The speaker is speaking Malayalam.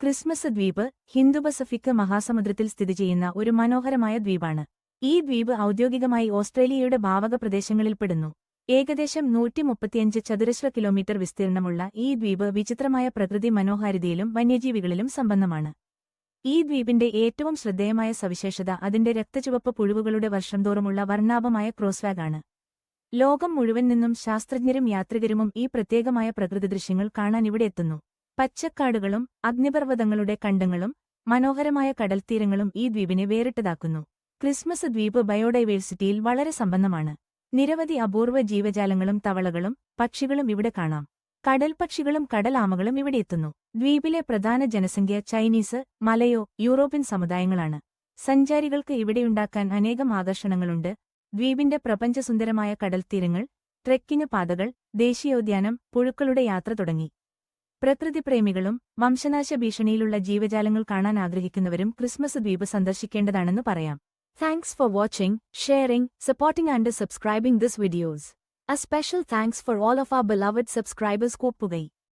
ക്രിസ്മസ് ദ്വീപ് ഹിന്ദു പസഫിക് മഹാസമുദ്രത്തിൽ സ്ഥിതി ചെയ്യുന്ന ഒരു മനോഹരമായ ദ്വീപാണ്. ഈ ദ്വീപ് ഔദ്യോഗികമായി ഓസ്ട്രേലിയയുടെ ഭാവക പ്രദേശങ്ങളിൽപ്പെടുന്നു ഏകദേശം നൂറ്റി മുപ്പത്തിയഞ്ച് ചതുരശ്ര കിലോമീറ്റർ വിസ്തീർണമുള്ള ഈ ദ്വീപ് വിചിത്രമായ പ്രകൃതി മനോഹാരിതയിലും വന്യജീവികളിലും സമ്പന്നമാണ്. ഈ ദ്വീപിന്റെ ഏറ്റവും ശ്രദ്ധേയമായ സവിശേഷത അതിന്റെ രക്തചുവപ്പ് പുഴുവുകളുടെ വർഷം തോറുമുള്ള വർണാഭമായ ക്രോസ്വാഗാണ് ലോകം മുഴുവൻ നിന്നും ശാസ്ത്രജ്ഞരും യാത്രികരുമും ഈ പ്രത്യേകമായ പ്രകൃതിദൃശ്യങ്ങൾ കാണാൻ ഇവിടെ എത്തുന്നു. പച്ചക്കാടുകളും അഗ്നിപർവതങ്ങളുടെ കണ്ടങ്ങളും മനോഹരമായ കടൽത്തീരങ്ങളും ഈ ദ്വീപിനെ വേറിട്ടതാക്കുന്നു. ക്രിസ്മസ് ദ്വീപ് ബയോഡൈവേഴ്സിറ്റിയിൽ വളരെ സമ്പന്നമാണ്. നിരവധി അപൂർവ ജീവജാലങ്ങളും തവളകളും പക്ഷികളും ഇവിടെ കാണാം. കടൽ പക്ഷികളും കടലാമകളും ഇവിടെ എത്തുന്നു. ദ്വീപിലെ പ്രധാന ജനസംഖ്യ ചൈനീസ് മലയോ യൂറോപ്യൻ സമുദായങ്ങളാണ്. സഞ്ചാരികൾക്ക് ഇവിടെയുണ്ടാക്കാൻ അനേകം ആകർഷണങ്ങളുണ്ട്. ദ്വീപിന്റെ പ്രപഞ്ചസുന്ദരമായ കടൽത്തീരങ്ങൾ ട്രെക്കിംഗ് പാതകൾ ദേശീയോദ്യാനം പുഴുക്കളുടെ യാത്ര തുടങ്ങി. പ്രകൃതിപ്രേമികളും വംശനാശ ഭീഷണിയിലുള്ള ജീവജാലങ്ങൾ കാണാൻ ആഗ്രഹിക്കുന്നവരും ക്രിസ്മസ് ദ്വീപ് സന്ദർശിക്കേണ്ടതാണെന്ന് പറയാം. Thanks for watching sharing supporting and subscribing this videos a special thanks for all of our beloved subscribers Koppugai.